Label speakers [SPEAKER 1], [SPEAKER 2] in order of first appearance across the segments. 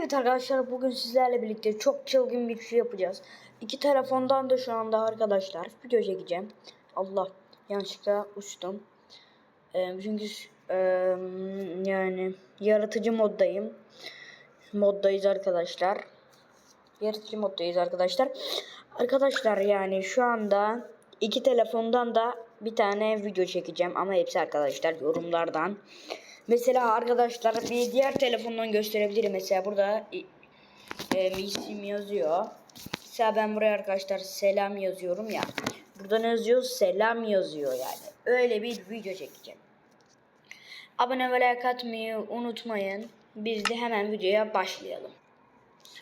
[SPEAKER 1] Evet arkadaşlar bugün sizlerle birlikte çok çılgın bir şey yapacağız. İki telefondan da şu anda arkadaşlar video çekeceğim. Allah yanlışlıkla uçtum. Ee, çünkü e, yani yaratıcı moddayım. Moddayız arkadaşlar. Yaratıcı moddayız arkadaşlar. Arkadaşlar yani şu anda iki telefondan da bir tane video çekeceğim ama hepsi arkadaşlar yorumlardan. Mesela arkadaşlar bir diğer telefondan gösterebilirim. Mesela burada e, isim yazıyor. Mesela ben buraya arkadaşlar selam yazıyorum ya. Burada ne yazıyor? Selam yazıyor yani. Öyle bir video çekeceğim. Abone ve like atmayı unutmayın. Biz de hemen videoya başlayalım.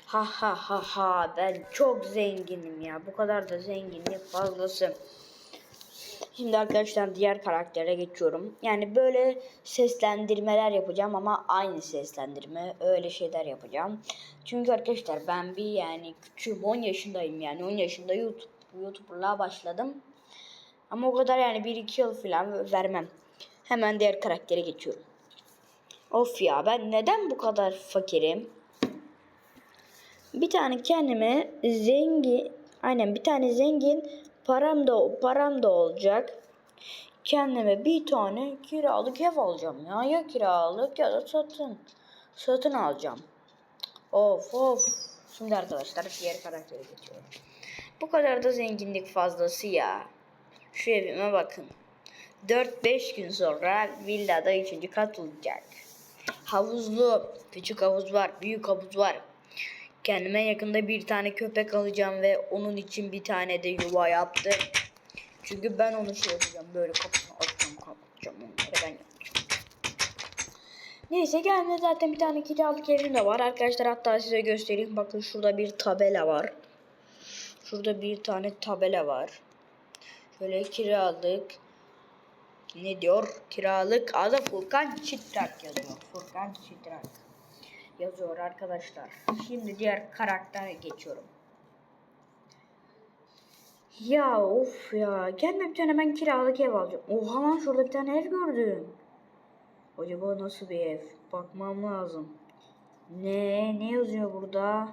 [SPEAKER 1] Ha ha ha ha ben çok zenginim ya. Bu kadar da zenginlik fazlası. Şimdi arkadaşlar diğer karaktere geçiyorum. Yani böyle seslendirmeler yapacağım ama aynı seslendirme öyle şeyler yapacağım. Çünkü arkadaşlar ben bir yani küçüğüm 10 yaşındayım yani 10 yaşında YouTube YouTuber'lığa başladım. Ama o kadar yani 1-2 yıl falan vermem. Hemen diğer karaktere geçiyorum. Of ya ben neden bu kadar fakirim? Bir tane kendime zengin aynen bir tane zengin param da param da olacak. Kendime bir tane kiralık ev alacağım ya. Ya kiralık ya da satın. Satın alacağım. Of of. Şimdi arkadaşlar diğer karaktere geçiyorum. Bu kadar da zenginlik fazlası ya. Şu evime bakın. 4-5 gün sonra villada 3. kat olacak. Havuzlu, küçük havuz var, büyük havuz var. Kendime yakında bir tane köpek alacağım ve onun için bir tane de yuva yaptım. Çünkü ben onu şey yapacağım. Böyle kapısını açacağım, kapatacağım onları ben yapacağım. Neyse gelme zaten bir tane kiralık evim de var. Arkadaşlar hatta size göstereyim. Bakın şurada bir tabela var. Şurada bir tane tabela var. Şöyle kiralık. Ne diyor? Kiralık adı Furkan Çitrak yazıyor. Furkan Çitrak yazıyor arkadaşlar. Şimdi diğer karaktere geçiyorum. Ya of ya. Kendime bir tane ben kiralık ev alacağım. Oha lan şurada bir tane ev gördüm. Acaba nasıl bir ev? Bakmam lazım. Ne? Ne yazıyor burada?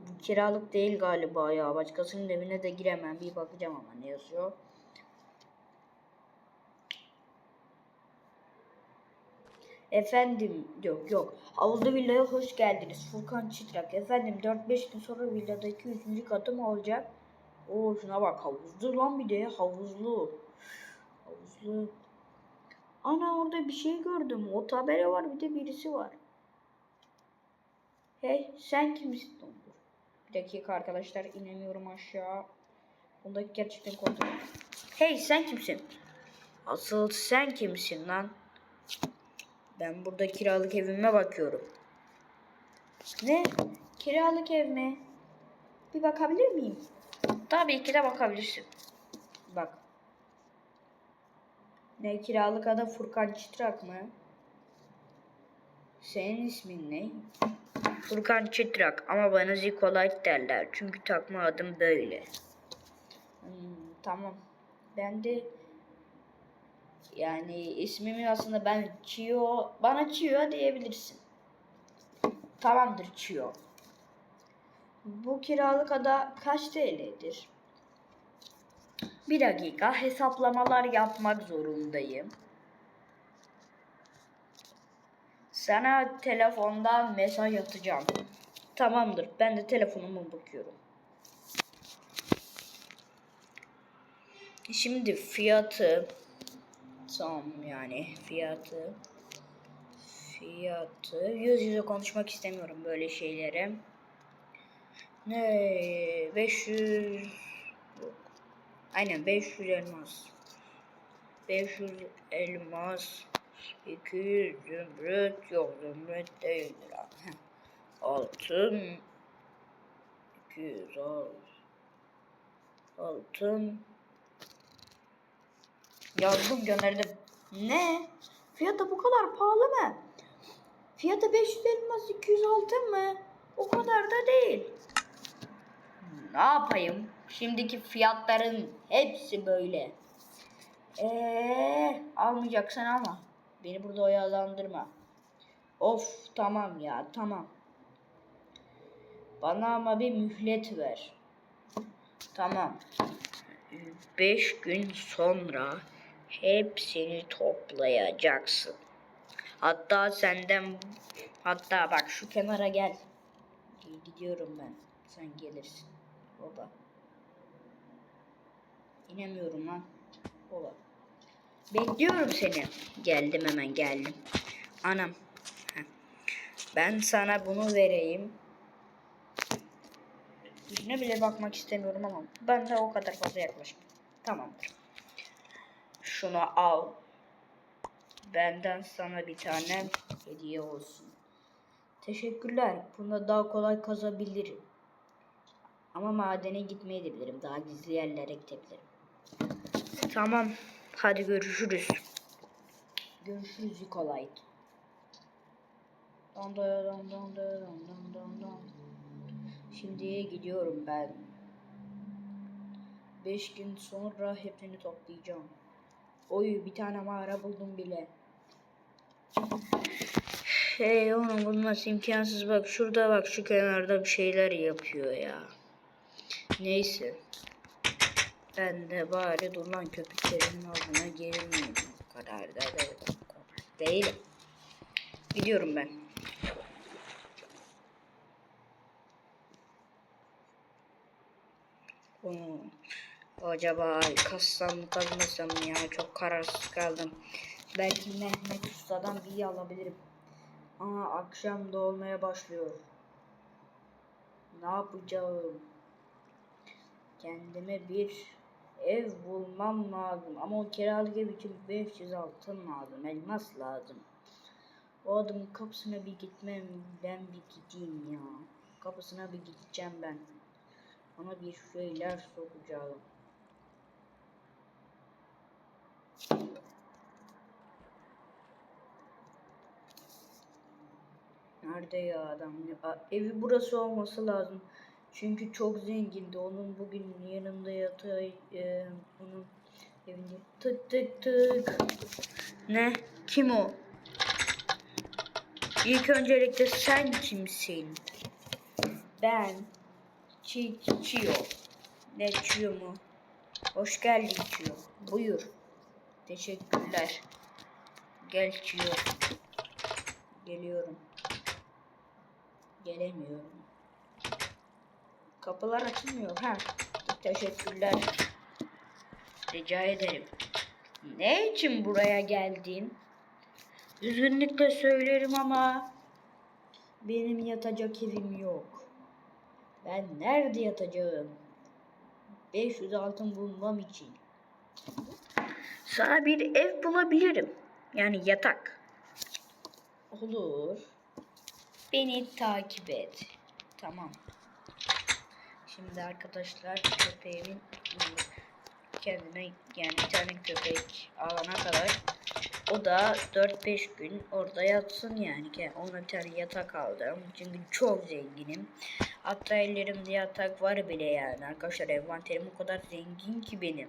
[SPEAKER 1] Bu kiralık değil galiba ya. Başkasının evine de giremem. Bir bakacağım ama ne yazıyor. Efendim yok yok. Havuzlu villaya hoş geldiniz. Furkan Çıtrak. Efendim 4-5 gün sonra villadaki 3. katım olacak. Oo şuna bak havuzlu lan bir de havuzlu. Havuzlu. Ana orada bir şey gördüm. O tabela var bir de birisi var. Hey sen kimsin? Bir dakika arkadaşlar inemiyorum aşağı. Bundaki gerçekten korktum. Hey sen kimsin? Asıl sen kimsin lan? Ben burada kiralık evime bakıyorum. Ne? Kiralık ev mi? Bir bakabilir miyim? Tabii ki de bakabilirsin. Bak. Ne kiralık adı Furkan Çıtrak mı? Senin ismin ne? Furkan Çıtrak ama bana Zikolite derler. Çünkü takma adım böyle. Hmm, tamam. Ben de yani ismimi aslında ben Chio, bana Chio diyebilirsin. Tamamdır Chio. Bu kiralık ada kaç TL'dir? Bir dakika hesaplamalar yapmak zorundayım. Sana telefondan mesaj atacağım. Tamamdır. Ben de telefonuma bakıyorum. Şimdi fiyatı Tam yani fiyatı fiyatı yüz yüze konuşmak istemiyorum böyle şeylere. Ne 500 yok. Aynen 500 elmas. 500 elmas 200 zümrüt yok zümrüt değildir abi. Altın 200 al. Altın Yazdım gönderdim. Ne? Fiyatı bu kadar pahalı mı? Fiyatı 500 elmas 200 altın mı? O kadar da değil. Ne yapayım? Şimdiki fiyatların hepsi böyle. Eee almayacaksan ama. Beni burada oyalandırma. Of tamam ya tamam. Bana ama bir mühlet ver. Tamam. Beş gün sonra hepsini toplayacaksın. Hatta senden hatta bak şu kenara gel. Gidiyorum ben. Sen gelirsin. Baba. İnemiyorum lan. Baba. Bekliyorum seni. Geldim hemen geldim. Anam. Ben sana bunu vereyim. Yüzüne bile bakmak istemiyorum ama ben de o kadar fazla yaklaşma. Tamamdır. Şunu al. Benden sana bir tane hediye olsun. Teşekkürler. Bunda daha kolay kazabilirim. Ama madene gitmeyi de bilirim. Daha gizli yerlere gidebilirim. Tamam. Hadi görüşürüz. Görüşürüz Nikolay. Don don don don don don don. Şimdi gidiyorum ben. Beş gün sonra hepsini toplayacağım. Oy bir tane mağara buldum bile. Hey onu bulması imkansız bak şurada bak şu kenarda bir şeyler yapıyor ya. Neyse. Ben de bari durulan köpeklerin altına girmeyeyim. O kadar da değil. Değil. Gidiyorum ben. Oo. Acaba kassam mı kazmasam mı ya çok kararsız kaldım. Belki Mehmet Usta'dan bir alabilirim. Aa akşam da olmaya başlıyor. Ne yapacağım? Kendime bir ev bulmam lazım. Ama o kiralık ev için 500 altın lazım. Elmas lazım. O adamın kapısına bir gitmem. Ben bir gideyim ya. Kapısına bir gideceğim ben. Ona bir şeyler sokacağım. Nerede ya adam? Evi burası olması lazım. Çünkü çok zengindi. Onun bugün yanında yatağı e, onun evinde. Tık tık tık. Ne? Kim o? İlk öncelikle sen kimsin? Ben Çi Çiyo. Ne Çiyo mu? Hoş geldin Çiyo. Buyur. Teşekkürler. Gel Çiyo. Geliyorum. Gelemiyorum. Kapılar açılmıyor. Ha. Teşekkürler. Rica ederim. Ne için buraya geldin? Üzgünlükle söylerim ama benim yatacak evim yok. Ben nerede yatacağım? 500 altın bulmam için. Sana bir ev bulabilirim. Yani yatak. Olur. Beni takip et. Tamam. Şimdi arkadaşlar köpeğimin kendine yani bir tane köpek alana kadar o da 4-5 gün orada yatsın yani. Ona bir tane yatak aldım. Çünkü çok zenginim. Hatta ellerimde yatak var bile yani. Arkadaşlar envanterim o kadar zengin ki benim.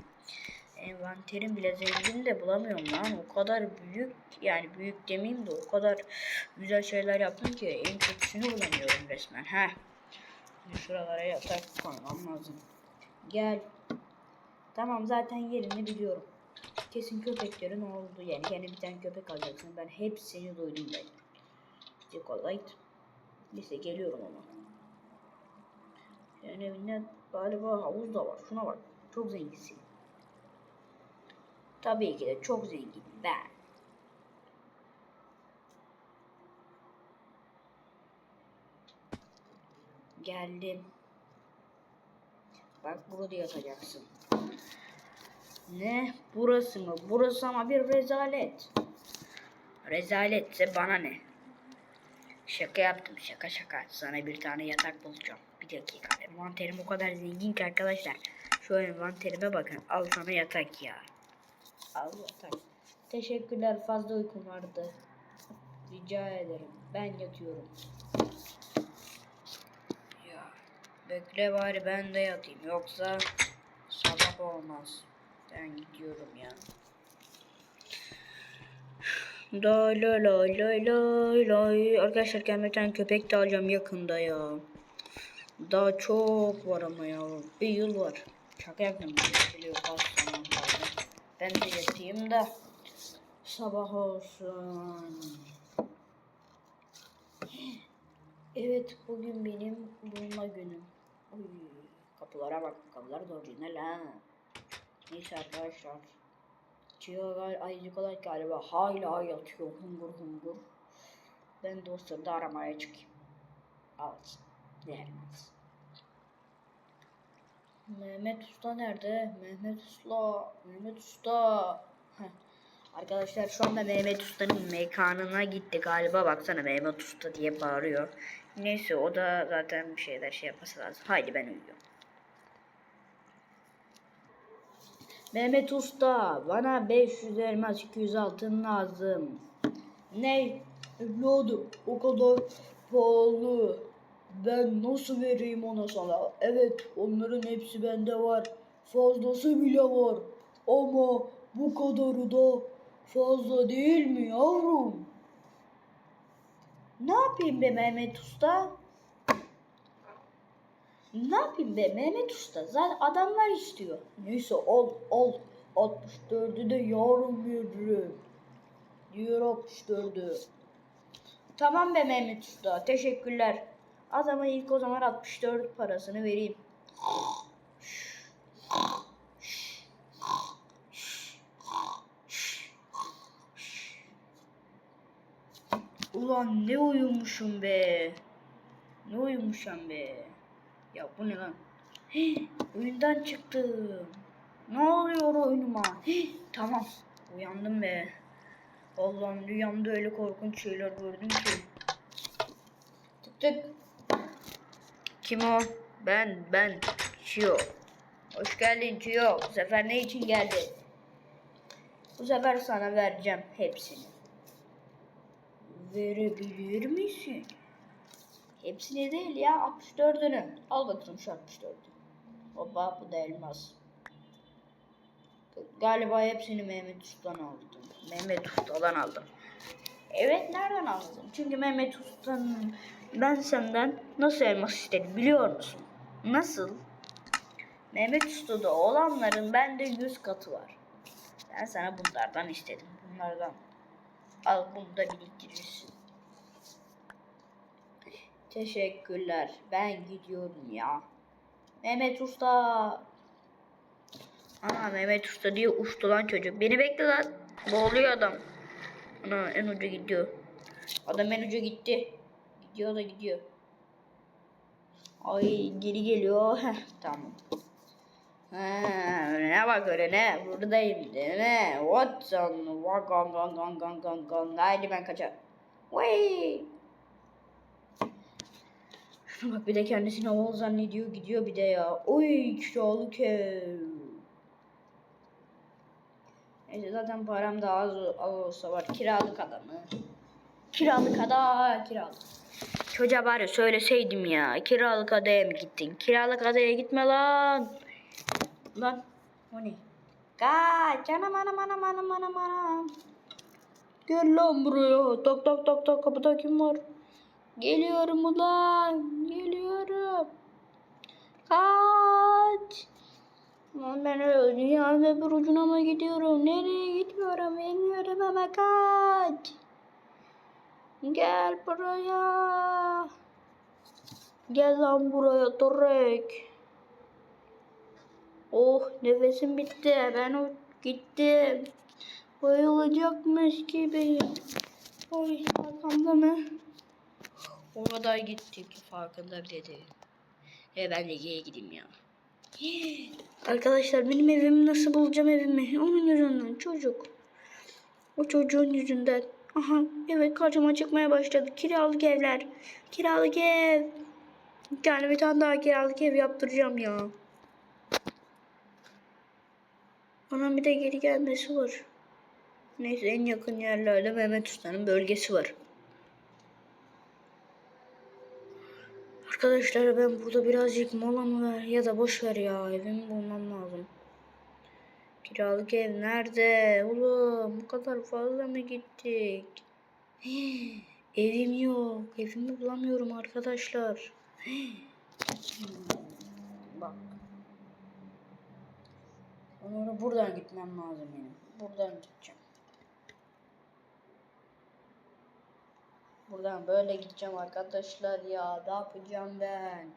[SPEAKER 1] Envanterim bile zengin de bulamıyorum lan. O kadar büyük yani büyük demeyeyim de o kadar güzel şeyler yaptım ki en kötüsünü bulamıyorum resmen. Şimdi şuralara yatak koymam lazım. Gel. Tamam zaten yerini biliyorum. Kesin köpeklerin oldu yani. Yani bir tane köpek alacaksın. Ben hepsini duydum ben. Chocolate. Neyse geliyorum ama. Yani evinde galiba havuz da var. Şuna bak. Çok zenginsin. Tabii ki de çok zengin ben. Geldim. Bak burada yatacaksın. Ne? Burası mı? Burası ama bir rezalet. Rezaletse bana ne? Şaka yaptım şaka şaka. Sana bir tane yatak bulacağım. Bir dakika. Envanterim o kadar zengin ki arkadaşlar. Şu envanterime bakın. Al sana yatak ya. Al yatak. Teşekkürler fazla uykum vardı. Rica ederim. Ben yatıyorum. Ya bekle bari ben de yatayım. Yoksa sabah olmaz. Ben gidiyorum ya. Lay lay lay lay lay lay. Arkadaşlar kendime tane köpek de alacağım yakında ya. Daha çok var ama ya. Bir yıl var. Şaka zaman kaldı. Ben de yatayım da sabah olsun. Evet bugün benim bulma günüm. Uy, kapılara bak kapılar da orijinal ha. Neyse arkadaşlar. Çiğ ayıcık olarak galiba hala yatıyor hungur hungur. Ben de o sırada aramaya çıkayım. Alsın. Vermez. Mehmet Usta nerede? Mehmet Usta. Mehmet Usta. Heh. Arkadaşlar şu anda Mehmet Usta'nın mekanına gitti galiba. Baksana Mehmet Usta diye bağırıyor. Neyse o da zaten bir şeyler şey yapması lazım. Haydi ben uyuyorum. Mehmet Usta bana 500 elmas 200 altın lazım. Ne? Evladım o kadar pahalı. Ben nasıl vereyim ona sana? Evet onların hepsi bende var. Fazlası bile var. Ama bu kadarı da fazla değil mi yavrum? Ne yapayım be Mehmet Usta? Ne yapayım be Mehmet Usta? Zaten adamlar istiyor. Neyse al al. 64'ü de yarın veririm. Diyor 64'ü. Tamam be Mehmet Usta. Teşekkürler. Adama ilk o zaman 64 parasını vereyim. Ulan ne uyumuşum be. Ne uyumuşum be. Ya bu ne lan? Hii, oyundan çıktım. Ne oluyor oyunuma? Hii, tamam. Uyandım be. Allah'ım rüyamda öyle korkunç şeyler gördüm ki. Tık tık. Kim o? Ben, ben. Çiyo. Hoş geldin Çiyo. Bu sefer ne için geldin? Bu sefer sana vereceğim hepsini. Verebilir misin? Hepsini değil ya 64'ünü. Al bakalım şu 64'ü. Baba bu da elmas. Galiba hepsini Mehmet Usta'dan aldım. Mehmet Usta'dan aldım. Evet nereden aldın? Çünkü Mehmet Usta'nın ben senden nasıl elmas istedim biliyor musun? Nasıl? Mehmet Usta'da olanların bende 100 katı var. Ben sana bunlardan istedim. Bunlardan. Al bunu da biriktirirsin. Teşekkürler. Ben gidiyorum ya. Mehmet Usta. Ana Mehmet Usta diye uçtu lan çocuk. Beni bekle lan. Boğuluyor adam. Ana en ucu gidiyor. Adam en ucu gitti. Gidiyor da gidiyor. Ay geri geliyor. Heh, tamam. Ha, ne bak öyle ne? Buradayım değil mi? Watson. Wagon gon gon gon gon gon. Haydi ben kaçar. Vay. Şuna bak bir de kendisini oğul zannediyor gidiyor bir de ya. Oy kiralık ev. Neyse zaten param da az, olsa var. Kiralık adamı. Kiralık ada kiralık. Çocuğa bari söyleseydim ya. Kiralık adaya mı gittin? Kiralık adaya gitme lan. Lan o ne? Kaç anam anam anam anam anam anam. Gel lan buraya. Tok tok tok tok kapıda kim var? Geliyorum ulan. Geliyorum. Kaç. Lan ben dünyanın öbür ucuna mı gidiyorum? Nereye gitmiyorum bilmiyorum ama kaç. Gel buraya. Gel lan buraya Torek. Oh nefesim bitti. Ben o gittim. Bayılacakmış gibi. Oy arkamda mı? O kadar gittik farkında değil. E ben de gideyim ya. Arkadaşlar benim evimi nasıl bulacağım evimi? Onun yüzünden çocuk. O çocuğun yüzünden. Aha evet karşıma çıkmaya başladı. Kiralık evler. Kiralık ev. Yani bir tane daha kiralık ev yaptıracağım ya. Onun bir de geri gelmesi var. Neyse en yakın yerlerde Mehmet Usta'nın bölgesi var. Arkadaşlar ben burada birazcık mola mı ver ya da boş ver ya evimi bulmam lazım. Kiralık ev nerede? Oğlum bu kadar fazla mı gittik? Evim yok. Evimi bulamıyorum arkadaşlar. Bak. Onlara buradan gitmem lazım benim. Buradan gideceğim. Buradan böyle gideceğim arkadaşlar ya. Ne yapacağım ben?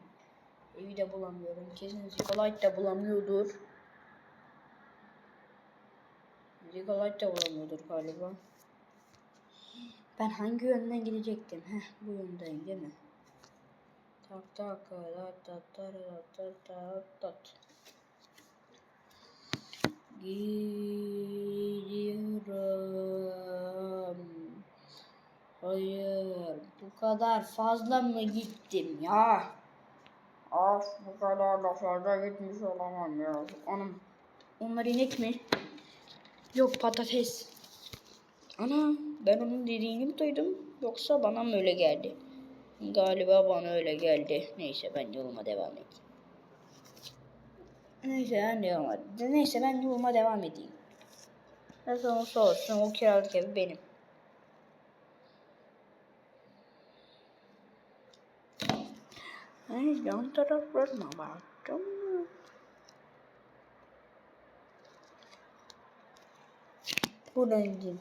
[SPEAKER 1] Evi de bulamıyorum. Kesin Zikolite de bulamıyordur. Zikolite de bulamıyordur galiba. Ben hangi yönden gidecektim? Heh bu yöndeyim değil mi? Tak tak tak tak tak tak tak tak. Gidiyorum. Kadar fazla mı gittim ya? Of, bu kadar da fazla gitmiş olamam ya. Anam, onlar inek mi? Yok patates. Ana, ben onun dediğini mi duydum? Yoksa bana mı öyle geldi? Galiba bana öyle geldi. Neyse ben yoluma devam edeyim. Neyse ben edeyim. Neyse ben yoluma devam edeyim. Nasıl olursa olsun o kiralık ev benim. Ay, yan taraflarına baktım. Buradan gideyim.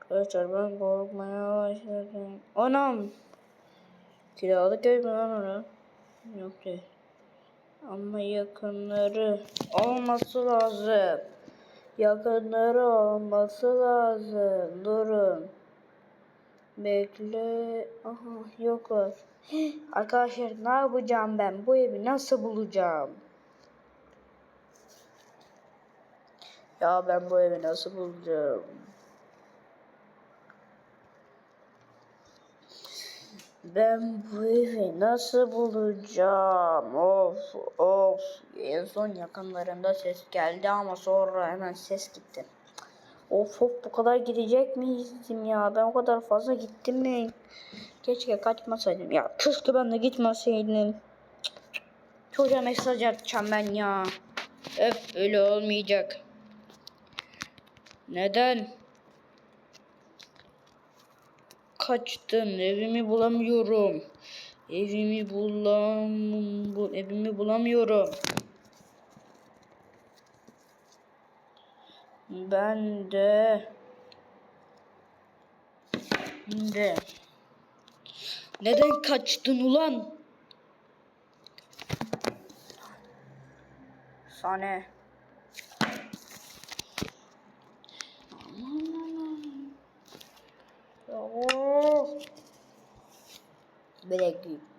[SPEAKER 1] Arkadaşlar ben korkmaya başladım. Anam! Kiralık ev mi lan orası? Yok değil. Ama yakınları olması lazım. Yakınları olması lazım. Durun. Bekle. Aha yoklar. Arkadaşlar ne yapacağım ben? Bu evi nasıl bulacağım? Ya ben bu evi nasıl bulacağım? Ben bu evi nasıl bulacağım? Of of. En son yakınlarında ses geldi ama sonra hemen ses gitti. Of of bu kadar gidecek miydim ya? Ben o kadar fazla gittim mi? Keşke kaçmasaydım. Ya keşke ben de gitmeseydim. Çocuğa mesaj atacağım ben ya. Öf öyle olmayacak. Neden? Kaçtın evimi bulamıyorum. Evimi bulam bu evimi bulamıyorum. Ben de de neden kaçtın ulan? Sane. Oh. Bir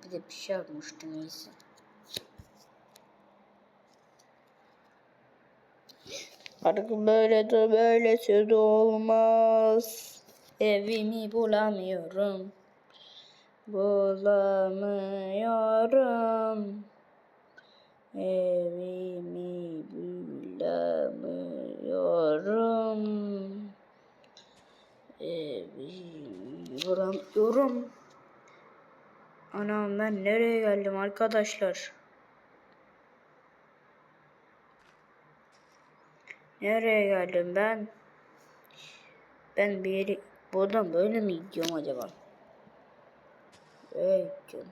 [SPEAKER 1] bir de bir şey yapmıştı neyse. Artık böyle de böylesi de olmaz. Evimi bulamıyorum. Bulamıyorum. Evimi bulamıyorum. Evimi bulamıyorum. Anam ben nereye geldim arkadaşlar? Nereye geldim ben? Ben bir yere buradan böyle mi gidiyorum acaba? Evet. canım.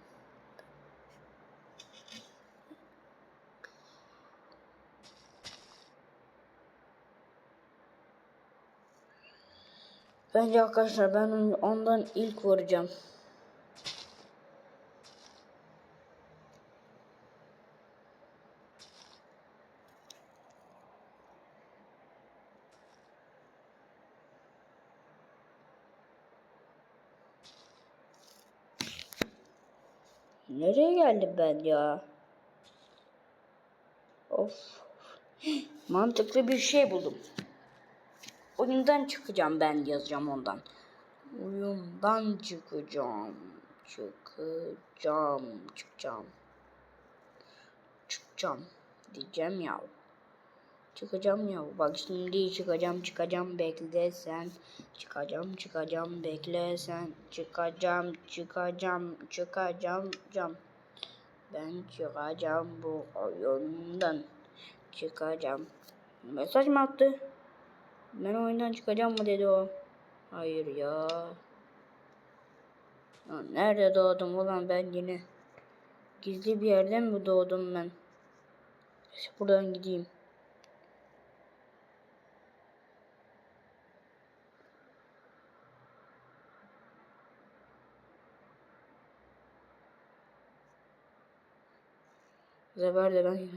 [SPEAKER 1] Bence arkadaşlar ben ondan ilk vuracağım. Nereye geldim ben ya? Of. Mantıklı bir şey buldum. Oyundan çıkacağım ben yazacağım ondan. Oyundan çıkacağım. Çıkacağım. Çıkacağım. Çıkacağım. Diyeceğim ya. Çıkacağım ya. Bak şimdi çıkacağım çıkacağım bekle sen. Çıkacağım çıkacağım bekle sen. Çıkacağım çıkacağım çıkacağım cam. Ben çıkacağım bu oyundan. Çıkacağım. Mesaj mı attı? Ben oyundan çıkacağım mı dedi o. Hayır ya. Ya nerede doğdum ulan ben yine? Gizli bir yerden mi doğdum ben? Buradan gideyim. De ben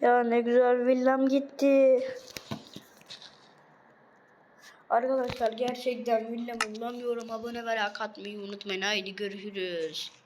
[SPEAKER 1] Ya ne güzel villam gitti. Arkadaşlar gerçekten villamı bulamıyorum. Abone ve like atmayı unutmayın. Haydi görüşürüz.